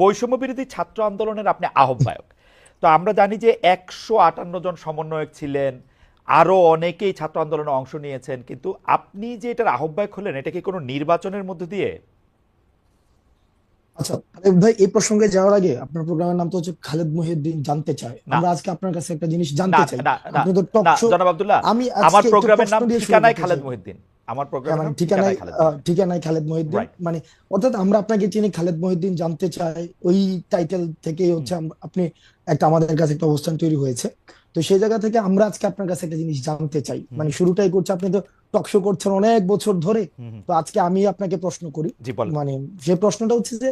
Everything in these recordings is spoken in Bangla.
বৈষম্য বিরোধী ছাত্র আন্দোলনের আপনি আহ্বায়ক। তো আমরা জানি যে একশো আটান্ন জন সমন্বয়ক ছিলেন আরও অনেকেই ছাত্র আন্দোলনে অংশ নিয়েছেন, কিন্তু আপনি যে এটার আহ্বায়ক হলেন, এটা কি কোনো নির্বাচনের মধ্য দিয়ে? আচ্ছা খালেদ ভাই এই প্রসঙ্গে যাওয়ার আগে আপনার প্রোগ্রামের নাম তো হচ্ছে খালেদ মহিউদ্দিন জানতে চায়। আমরা আজকে আপনার কাছে একটা জিনিস জানতে চাই। আপনি তো টক শো জনাব আব্দুল্লাহ আমি আমার প্রোগ্রামের নাম ঠিকানায় খালেদ চাই। মহিউদ্দিন। আমার হ্যাঁ, প্রোগ্রামের মানে ঠিকানায় ঠিকানায় খালেদ মহিউদ্দিন। মানে অর্থাৎ আমরা আপনাকে চিনি খালেদ মহিউদ্দিন জানতে চাই ওই টাইটেল থেকেই হচ্ছে আপনি একটা আমাদের কাছে একটা অবস্থান তৈরি হয়েছে। তো সেই জায়গা থেকে আমরা আজকে আপনার কাছে একটা জিনিস জানতে চাই। মানে শুরুটাই করছে আপনি তো টক শো করছেন অনেক বছর ধরে। তো আজকে আমি আপনাকে প্রশ্ন করি। মানে যে প্রশ্নটা হচ্ছে যে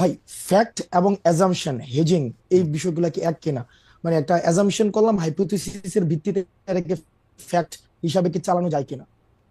ভাই ফ্যাক্ট এবং অ্যাজাম্পশন হেজিং এই বিষয়গুলো কি এক কিনা? মানে একটা অ্যাজাম্পশন করলাম হাইপোথিসিসের ভিত্তিতে ফ্যাক্ট হিসাবে কি চালানো যায় কিনা?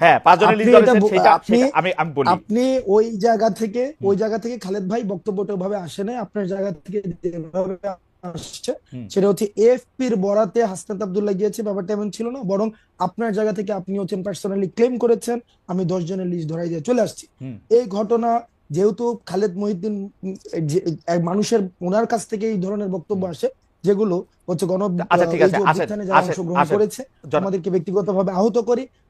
হ্যাঁ লিস্ট সেটা আমি আমি বলি। আপনি ওই জায়গা থেকে ওই জায়গা থেকে খালেদ ভাই বক্তব্যটা ভাবে আসে নাই আপনার জায়গা থেকে যেভাবে আসছে সেটা হচ্ছে এফপির বরাতে হাসনাত আব্দুল্লাহ গিয়েছে ব্যাপারটা এমন ছিল না বরং আপনার জায়গা থেকে আপনি হচ্ছেন পার্সোনালি ক্লেম করেছেন আমি দশ জনের লিস্ট ধরাই দিয়ে চলে আসছি। এই ঘটনা যেহেতু খালেদ মহিউদ্দিন মানুষের ওনার কাছ থেকে এই ধরনের বক্তব্য আসে যেগুলো হচ্ছে গণ আচ্ছা, ঠিক আছে। করেছে আমাদেরকে ব্যক্তিগতভাবে আহত করি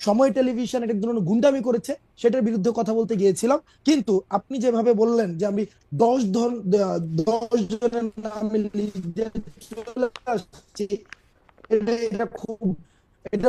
সময় টেলিভিশন এটা ধরনের গুন্ডামি করেছে, সেটার বিরুদ্ধে কথা বলতে গিয়েছিলাম। কিন্তু আপনি যেভাবে বললেন যে আমি দশ ধর দশ জনের নামে এটা খুব, এটা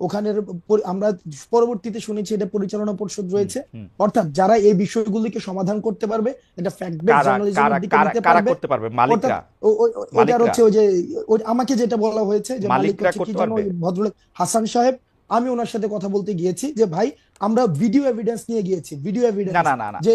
ওখানের আমরা পরবর্তীতে শুনেছি এটা পরিচালনা পরিষদ রয়েছে অর্থাৎ যারা এই বিষয়গুলিকে সমাধান করতে পারবে এটা ফ্যাক্ট বেস কারা জার্নালিজমের দিকে নিতে পারবে করতে পারবে মালিকরা অর্থাৎ ও- ও- ও- ওটার মালিকরা? হচ্ছে ওই যে আমাকে যেটা বলা হয়েছে যে মালিক মালিকরা করতে পারবে? ভদ্রলোক হাসান সাহেব আমি ওনার সাথে কথা বলতে গিয়েছি যে ভাই আমরা ভিডিও এভিডেন্স নিয়ে গিয়েছি ভিডিও এভিডেন্স। যে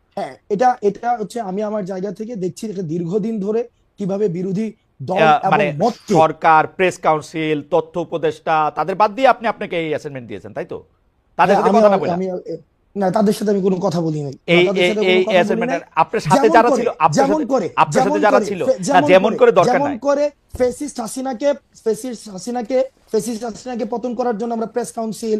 হ্যাঁ এটা এটা হচ্ছে আমি আমার জায়গা থেকে দেখছি দীর্ঘদিন ধরে কীভাবে বিরোধী দল মানে সরকার প্রেস কাউন্সিল তথ্য উপদেষ্টা তাদের বাদ দিয়ে আপনি আপনাকে এই অ্যাসাইনমেন্ট দিয়েছেন তাই তো? তাদের হ্যাঁ, সাথে কথা না বলে। না তাদের সাথে আমি কোনো কথা বলি নাই। এই নাই। আপনার সাথে যারা করে- ছিল যেমন করে আপনার সাথে যারা ছিল যেমন করে দরকার যেমন করে ফেসিস্ট হাসিনাকে ফেসিস্ট হাসিনাকে ফেসিস্ট হাসিনাকে পতন করার জন্য আমরা প্রেস কাউন্সিল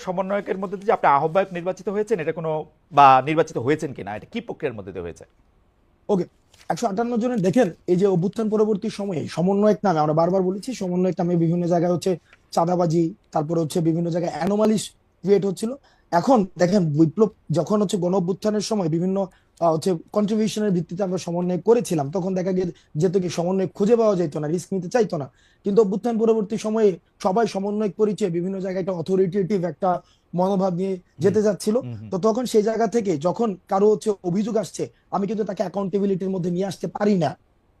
সমন্বয়কের মধ্যে যে আপনি আহ্বায়ক নির্বাচিত হয়েছেন, এটা কোনো বা নির্বাচিত হয়েছেন কিনা, এটা কি প্রক্রিয়ার মধ্যে দিয়ে হয়েছে? ওকে, একশো আটান্ন জনের দেখেন, এই যে অভ্যুত্থান পরবর্তী সময়ে, সমন্বয়ক নামে আমরা বারবার বলেছি সমন্বয়ক নামে বিভিন্ন জায়গায় হচ্ছে চাঁদাবাজি, তারপর হচ্ছে বিভিন্ন জায়গায় অ্যানোমালিস ক্রিয়েট হচ্ছিল। এখন দেখেন, বিপ্লব যখন হচ্ছে গণ অভ্যুত্থানের সময় বিভিন্ন হচ্ছে কন্ট্রিবিউশনের ভিত্তিতে আমরা সমন্বয় করেছিলাম তখন দেখা গিয়ে যেহেতু কি সমন্বয় খুঁজে পাওয়া যেত না রিস্ক নিতে চাইতো না। কিন্তু অভ্যুত্থান পরবর্তী সময়ে সবাই সমন্বয় পরিচয় বিভিন্ন জায়গায় একটা অথরিটেটিভ একটা মনোভাব নিয়ে যেতে যাচ্ছিল। তো তখন সেই জায়গা থেকে যখন কারও হচ্ছে অভিযোগ আসছে আমি কিন্তু তাকে অ্যাকাউন্টেবিলিটির মধ্যে নিয়ে আসতে পারি না।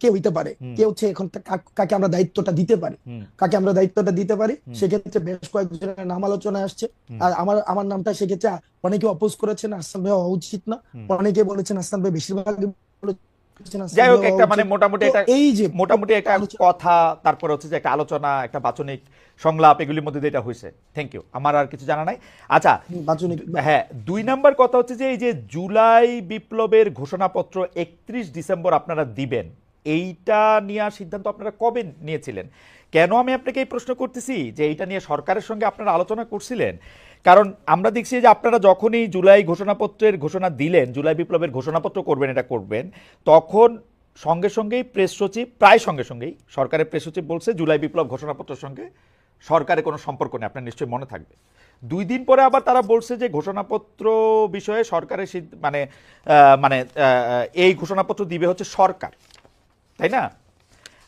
কে হইতে পারে। কে হচ্ছে এখন কাকে আমরা দায়িত্বটা দিতে পারি? কাকে আমরা দায়িত্বটা দিতে পারি? সেক্ষেত্রে বেশ কয়েকজনের নাম আলোচনায় আসছে। আর আমার আমার নামটা সেক্ষেত্রে অনেকে অপোজ করেছেন আসলাম ভাই হওয়া উচিত না। অনেকে বলেছেন আসলাম ভাই বেশিরভাগ যাই হোক একটা মানে মোটামুটি একটা এই যে মোটামুটি একটা কথা তারপর হচ্ছে যে একটা আলোচনা একটা বাচনিক সংলাপ এগুলির মধ্যে এটা হয়েছে। থ্যাংক ইউ আমার আর কিছু জানা নাই। আচ্ছা হ্যাঁ দুই নাম্বার কথা হচ্ছে যে এই যে জুলাই বিপ্লবের ঘোষণাপত্র একত্রিশ ডিসেম্বর আপনারা দিবেন এইটা নেওয়ার সিদ্ধান্ত আপনারা কবে নিয়েছিলেন? কেন আমি আপনাকে এই প্রশ্ন করতেছি? যে এইটা নিয়ে সরকারের সঙ্গে আপনারা আলোচনা করছিলেন? কারণ আমরা দেখছি যে আপনারা যখনই জুলাই ঘোষণাপত্রের ঘোষণা দিলেন, জুলাই বিপ্লবের ঘোষণাপত্র করবেন, এটা করবেন, তখন সঙ্গে সঙ্গেই প্রেস সচিব, প্রায় সঙ্গে সঙ্গেই সরকারের প্রেস সচিব বলছে, জুলাই বিপ্লব ঘোষণাপত্রের সঙ্গে সরকারের কোনো সম্পর্ক নেই, আপনার নিশ্চয়ই মনে থাকবে। দুই দিন পরে আবার তারা বলছে যে ঘোষণাপত্র বিষয়ে সরকারের মানে মানে এই ঘোষণাপত্র দিবে হচ্ছে সরকার। তাই না?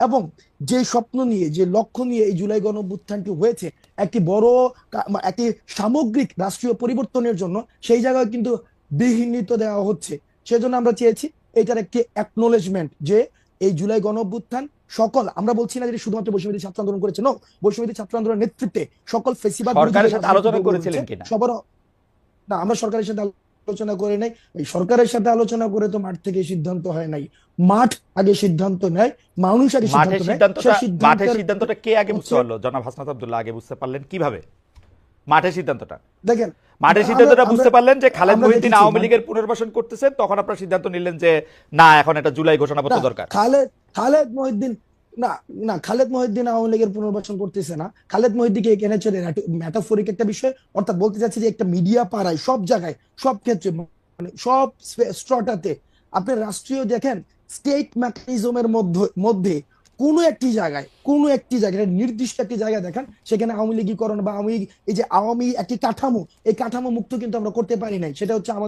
এবং যে স্বপ্ন নিয়ে যে লক্ষ্য নিয়ে এই জুলাই গণঅভ্যুত্থানটি হয়েছে একটি বড় একটি সামগ্রিক রাষ্ট্রীয় পরিবর্তনের জন্য সেই জায়গায় কিন্তু বিহীনিত দেওয়া হচ্ছে সেজন্য আমরা চেয়েছি এটার একটি অ্যাকনোলেজমেন্ট যে এই জুলাই গণঅভ্যুত্থান সকল আমরা বলছি না যে শুধুমাত্র বৈষম্যবিরোধী ছাত্র আন্দোলন করেছে নো বৈষম্যবিরোধী ছাত্র আন্দোলনের নেতৃত্বে সকল ফেসিবাদ সরকারের সাথে আলোচনা করেছিলেন কিনা? সবার না আমরা সরকারের সাথে আলোচনা করে নাই এই সরকারের সাথে আলোচনা করে তো মাঠ থেকে সিদ্ধান্ত হয় নাই। মাঠ আগে সিদ্ধান্ত নেয় মানুষ আগে সিদ্ধান্ত মাঠের সিদ্ধান্তটা কে আগে বুঝতে পারল জনাব হাসনাত আব্দুল্লাহ আগে বুঝতে পারলেন কীভাবে? মাঠের সিদ্ধান্তটা। দেখেন মাঠের সিদ্ধান্তটা বুঝতে পারলেন যে খালেদ মহিউদ্দিন আওয়ামী লীগের পুনর্বাসন করতেছেন তখন আপনারা সিদ্ধান্ত নিলেন যে না এখন একটা জুলাই ঘোষণাপত্র দরকার। খালেদ খালেদ মহিউদ্দিন না না, খালেদ মহিউদ্দিন আওয়ামী লীগের পুনর্বাসন করতেছে না। খালেদ মহিউদ্দিনকে এখানে চলে ম্যাটাফোরিক একটা বিষয়। অর্থাৎ বলতে চাচ্ছি যে একটা মিডিয়া পাড়ায়, সব জায়গায়, সব ক্ষেত্রে মানে সব স্ট্রটাতে আপনি রাষ্ট্রীয় দেখেন স্টেট মেকানিজমের মধ্যে মধ্যে কোনো একটি জায়গায়, কোনো একটি জায়গায় নির্দিষ্ট একটি জায়গা দেখান, সেখানে আওয়ামী লীগীকরণ বা আওয়ামী, এই যে আওয়ামী একটি কাঠামো, এই কাঠামো মুক্ত কিন্তু আমরা করতে পারি নাই। সেটা হচ্ছে আমাদের